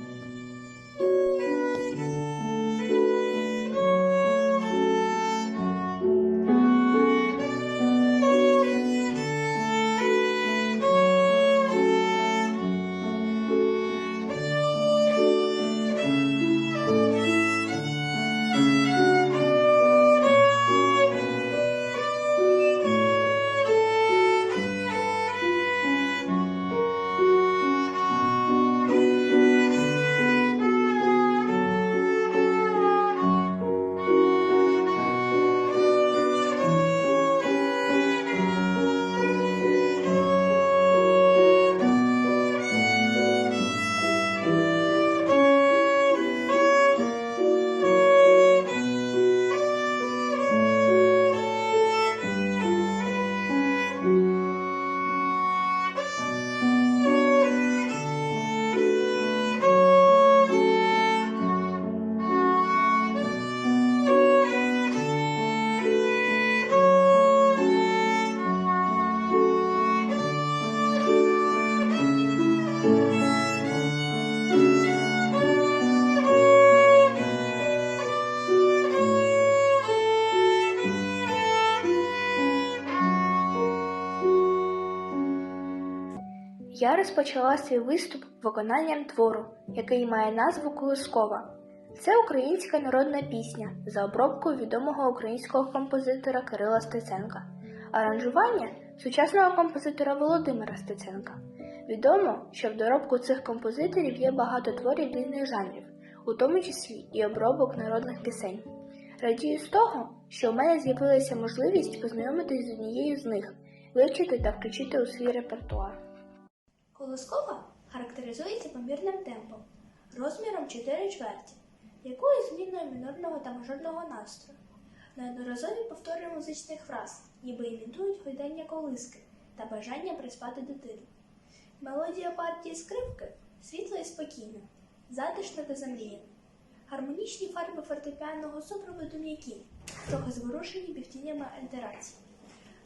Mm-hmm. Я розпочала свій виступ виконанням твору, який має назву Колискова. Це українська народна пісня за обробкою відомого українського композитора Кирила Стеценка, аранжування сучасного композитора Володимира Стеценка. Відомо, що в доробку цих композиторів є багато творів різних жанрів, у тому числі і обробок народних пісень. Радію з того, що у мене з'явилася можливість познайомитись з однією з них, вивчити та включити у свій репертуар. Колоскова характеризується помірним темпом, розміром 4 чверті, якою зміною мінорного та мажорного настрою. Неодноразові повтори музичних фраз, ніби імітують гойдання колиски та бажання приспати дитину. Мелодія партії скрипки світла і спокійна, затишна та замріяна. Гармонічні фарби фортепіанного супроводу м'які, трохи зворушені півтінями альтерації.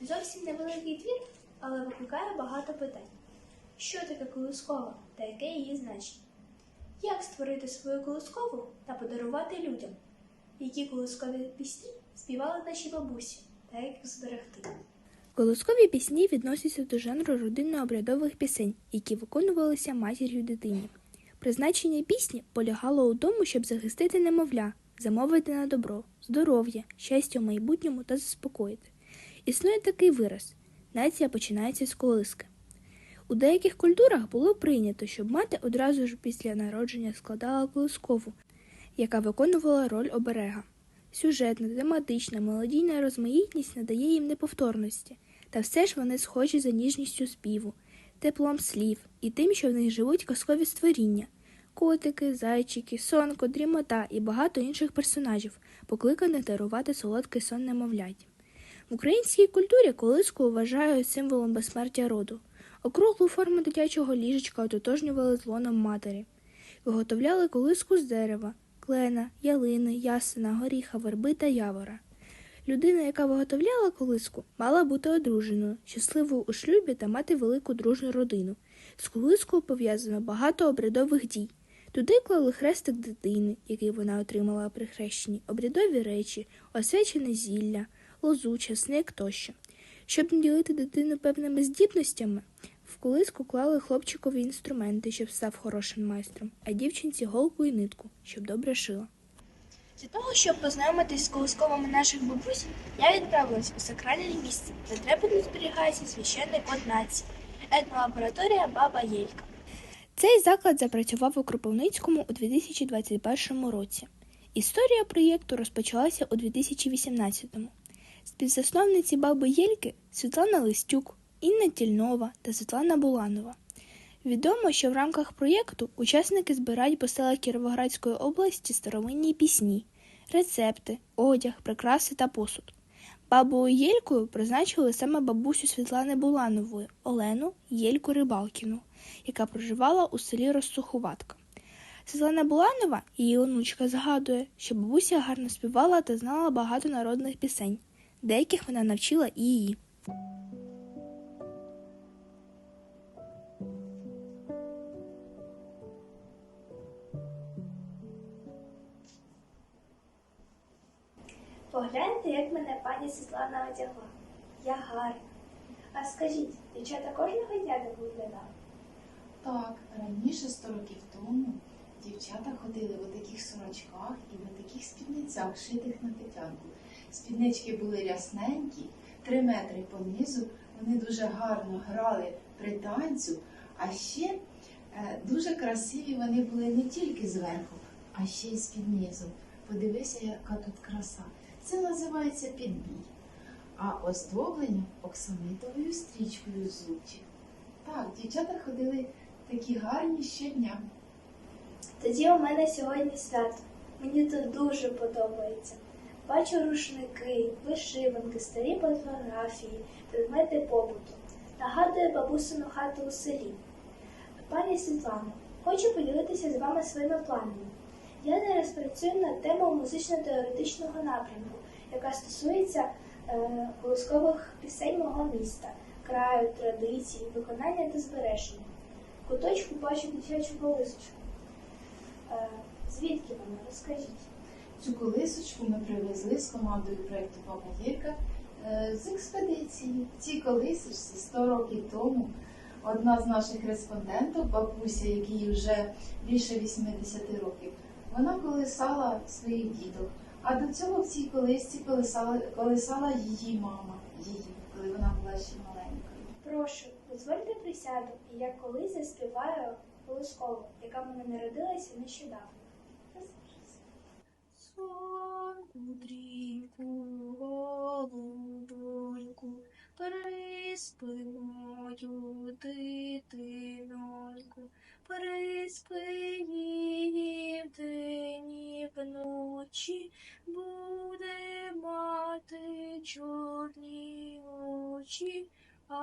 Зовсім невеликий твір, але викликає багато питань. Що таке колискова та яке її значення? Як створити свою колискову та подарувати людям? Які колискові пісні співали наші бабусі та як їх зберегти? Колоскові пісні відносяться до жанру родинно-обрядових пісень, які виконувалися матір'ю дитині. Призначення пісні полягало у тому, щоб захистити немовля, замовити на добро, здоров'я, щастя в майбутньому та заспокоїти. Існує такий вираз нація починається з колиски. У деяких культурах було прийнято, щоб мати одразу ж після народження складала колискову, яка виконувала роль оберега. Сюжетна, тематична, мелодійна розмаїтність надає їм неповторності, та все ж вони схожі за ніжністю співу, теплом слів і тим, що в них живуть казкові створіння котики, зайчики, сонко, дрімота і багато інших персонажів, покликаних дарувати солодкий сон немовляті. В українській культурі колиску вважають символом безсмертя роду. Округлу форму дитячого ліжечка ототожнювали з матері. Виготовляли колиску з дерева, клена, ялини, ясена, горіха, верби та явора. Людина, яка виготовляла колиску, мала бути одруженою, щасливою у шлюбі та мати велику дружну родину. З колискою пов'язано багато обрядових дій. Туди клали хрестик дитини, який вона отримала при хрещенні, обрядові речі, освячене зілля, лозу, часник тощо. Щоб наділити дитину певними здібностями, в колиску клали хлопчикові інструменти, щоб став хорошим майстром, а дівчинці голку і нитку, щоб добре шила. Для того, щоб познайомитись з колисковами наших бабусь, я відправилась у сакральне місце, де трепетно зберігається священний код нації, етнолабораторія Баба Єлька. Цей заклад запрацював у Кропивницькому у 2021 році. Історія проєкту розпочалася у 2018-му. Співзасновниці баби Єльки Світлана Листюк, Інна Тільнова та Світлана Буланова. Відомо, що в рамках проєкту учасники збирають по селах Кіровоградської області старовинні пісні, рецепти, одяг, прикраси та посуд. Бабою Єлькою призначили саме бабусю Світлани Буланової Олену Єльку Рибалкіну, яка проживала у селі Розсухуватка. Світлана Буланова, її онучка, згадує, що бабуся гарно співала та знала багато народних пісень. Деяких вона навчила і її. Погляньте, як мене пані Світлана одягла. Я гарна. А скажіть, дівчата кожного дня так виглядали? Так, раніше, сто років тому, дівчата ходили в таких сорочках і в таких спідницях, шитих на тетянку. Спіднички були рясненькі, три метри понизу. Вони дуже гарно грали при танцю, а ще е, дуже красиві вони були не тільки зверху, а ще й з-під низу. Подивися, яка тут краса. Це називається підбій. А оздоблення оксамитовою стрічкою зубчик. Так, дівчата ходили такі гарні щодня. Тоді у мене сьогодні свято. Мені тут дуже подобається. Бачу рушники, вишиванки, старі фотографії, предмети побуту. Нагадує бабусину хату у селі. Пані Світлано, хочу поділитися з вами своїми планами. Я зараз працюю над темою музично-теоретичного напрямку, яка стосується е, колискових пісень мого міста, краю, традицій, виконання та збереження. Куточку бачу дитячу колисочку. Е, Звідки вона? Розкажіть. Цю колисочку ми привезли з командою проєкту Баба Гірка е, з експедиції. В цій колисочці 100 років тому одна з наших респондентів, бабуся, якій вже більше 80 років, вона колисала своїх діток. А до цього в цій колисці колисала, колисала її мама, її, коли вона була ще маленькою. Прошу, дозвольте присяду, і я колись заспіваю колискову, яка в мене народилася нещодавно. Сонку, дріньку, голубоньку, приспи мою дитиноньку, приспи очі. А.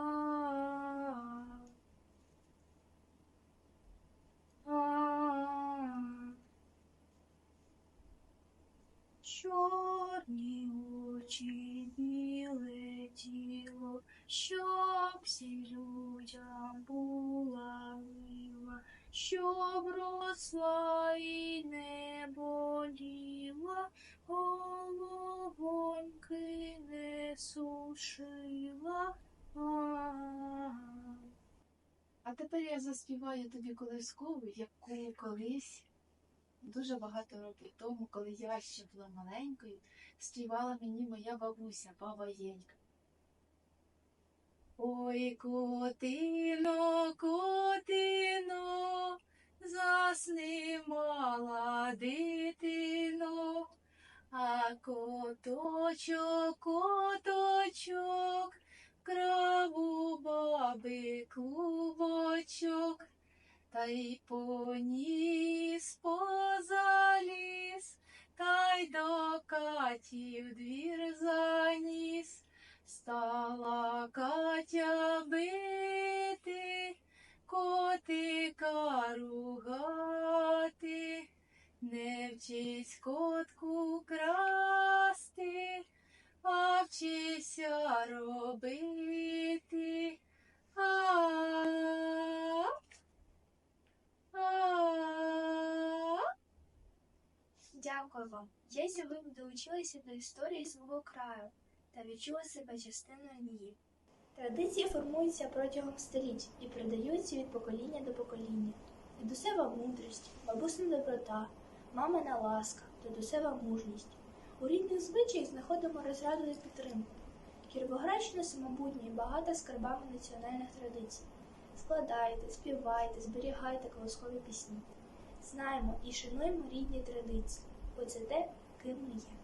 А. Чорні очі, біле тіло, щоб всім людям була мила, щоб росла і не боліла, головоньки не сушила. А. А тепер я заспіваю тобі колискову, яку колись дуже багато років тому, коли я ще була маленькою, співала мені моя бабуся, баба Єнька. Ой, котино, котино, засни мала дитино, а коточок, коточок, краву баби клубочок, та й поніс поза ліс, та й до Каті в двір заніс. Стала Катя бити, котика ругати, не вчись котку красти, а вчися робити. А, а. Дякую вам. Я сьогодні долучилася до історії свого краю та відчула себе частиною її. Традиції формуються протягом століть і передаються від покоління до покоління. Дідусева мудрість, бабусина доброта, мамина ласка, дідусева мужність. У рідних звичаях знаходимо розраду і підтримку. Кіровоградщина самобутня і багата скарбами національних традицій. Складайте, співайте, зберігайте колоскові пісні. Знаємо і шануємо рідні традиції, бо це те, ким ми є.